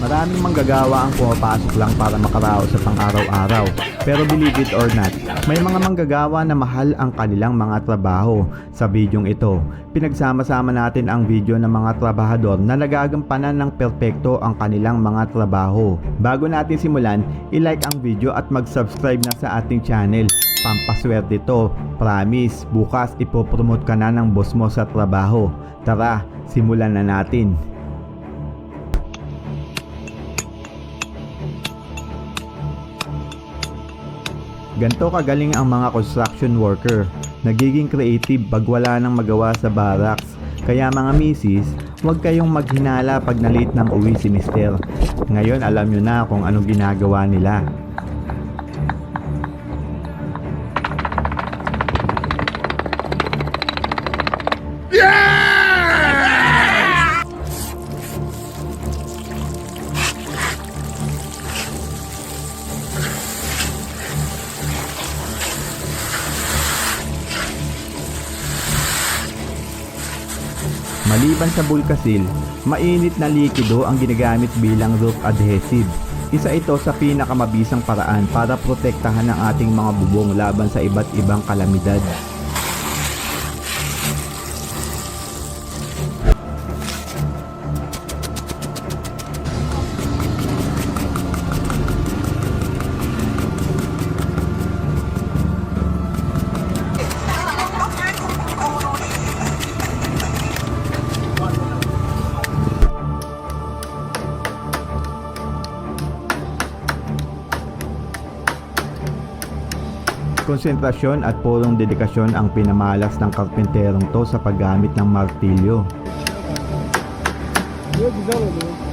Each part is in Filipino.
Maraming manggagawa ang pumapasok lang para makaraos sa pang-araw-araw. Pero believe it or not, may mga manggagawa na mahal ang kanilang mga trabaho. Sa bidyong ito, pinagsama-sama natin ang video ng mga trabahador na nagagampanan ng perpekto ang kanilang mga trabaho. Bago natin simulan, i-like ang video at mag-subscribe na sa ating channel. Pampaswerte to, promise, bukas ipopromote ka na ng boss mo sa trabaho. Tara, simulan na natin. Ganto kagaling ang mga construction worker. Nagiging creative pag wala nang magawa sa barracks. Kaya mga misis, huwag kayong maghinala pag nalit ng uwi si mister. Ngayon alam nyo na kung anong ginagawa nila. Maliban sa bulkasil, mainit na likido ang ginagamit bilang roof adhesive. Isa ito sa pinakamabisang paraan para protektahan ang ating mga bubong laban sa iba't ibang kalamidad. Konsentrasyon at purong dedikasyon ang pinamalas ng karpenterong to sa paggamit ng martilyo. Good.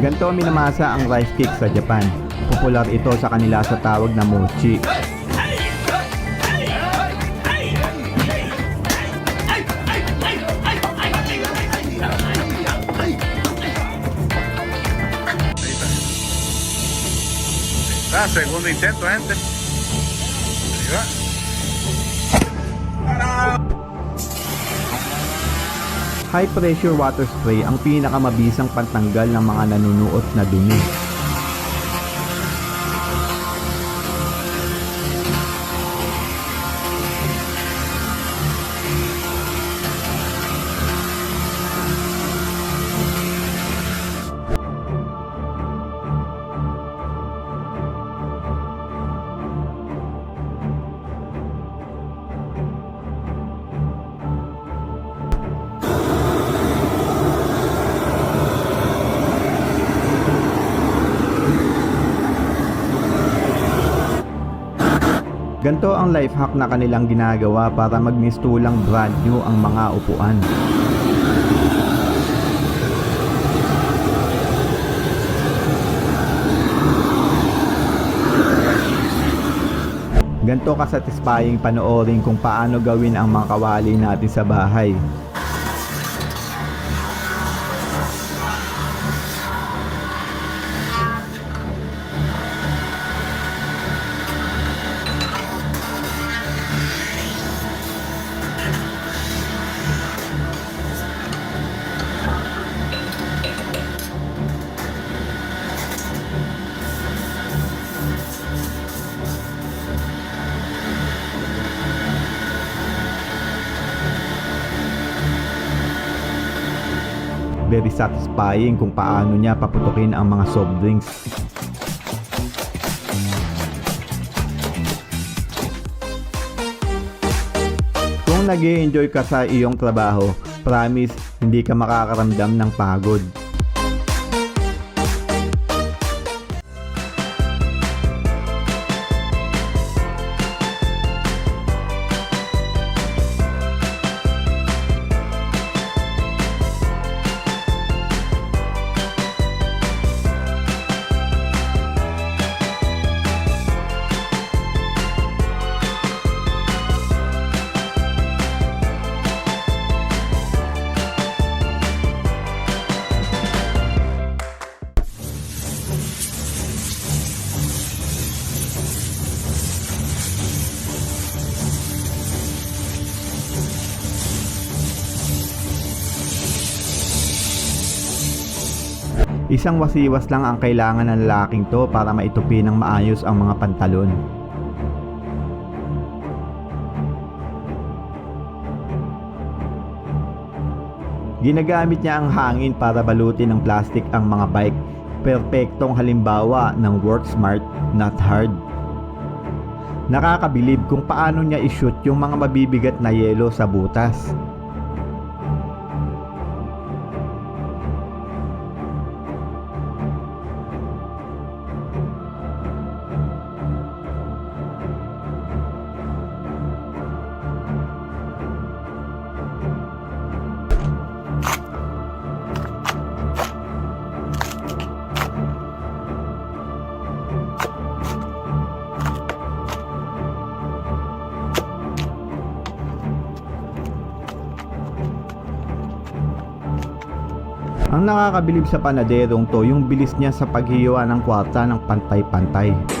Ganito minamasa ang rice cake sa Japan. Popular ito sa kanila sa tawag na mochi. Ah, segundo intento, gente. Ahí va. High pressure water spray ang pinakamabisang pantanggal ng mga nanunuot na dumi. Ganto ang life hack na kanilang ginagawa para magmistulang brand new ang mga upuan. Ganto kasatisfying panoorin kung paano gawin ang mga kawali natin sa bahay. Very satisfying kung paano niya paputukin ang mga soft drinks. Kung nag enjoy ka sa iyong trabaho, promise hindi ka makakaramdam ng pagod. Isang wasiwas lang ang kailangan ng lalaking to para maitupi ng maayos ang mga pantalon. Ginagamit niya ang hangin para balutin ng plastic ang mga bike. Perpektong halimbawa ng work smart, not hard. Nakakabilib kung paano niya ishoot yung mga mabibigat na yelo sa butas. Ang nakakabilib sa panaderong to yung bilis niya sa paghiwa ng kwarta ng pantay-pantay.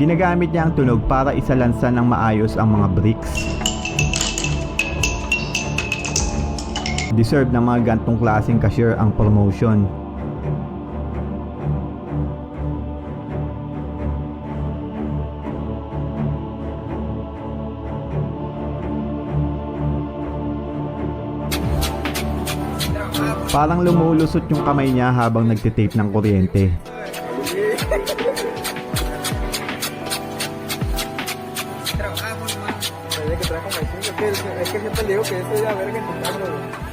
Ginagamit niya ang tunog para isalansan ng maayos ang mga bricks. Deserve ng mga gantong klaseng cashier ang promotion. Parang lumulusot yung kamay niya habang nagtitape ng kuryente.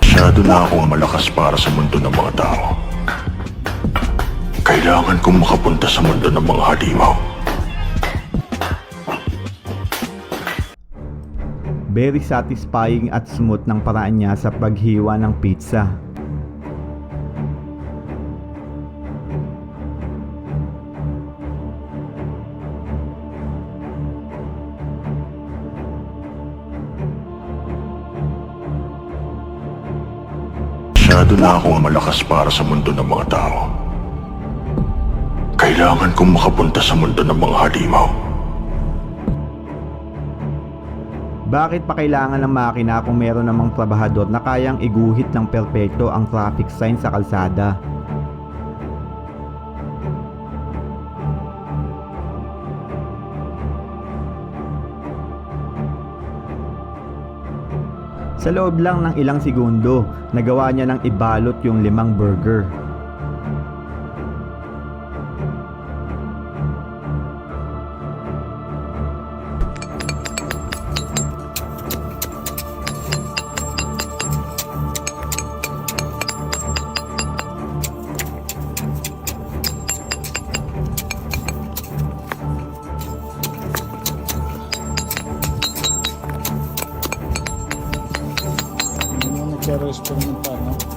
Masyado na akong malakas para sa mundo ng mga tao. Kailangan kong makapunta sa mundo ng mga halimaw. Very satisfying at smooth ng paraan niya sa paghiwa ng pizza. Masyado na akong malakas para sa mundo ng mga tao. Kailangan kong makapunta sa mundo ng mga halimaw. Bakit pa kailangan ng makina kung meron namang trabahador na kayang iguhit ng perpekto ang traffic sign sa kalsada? Sa loob lang ng ilang segundo, nagawa niya ng ibalot yung limang burger. quiero experimentar, ¿no?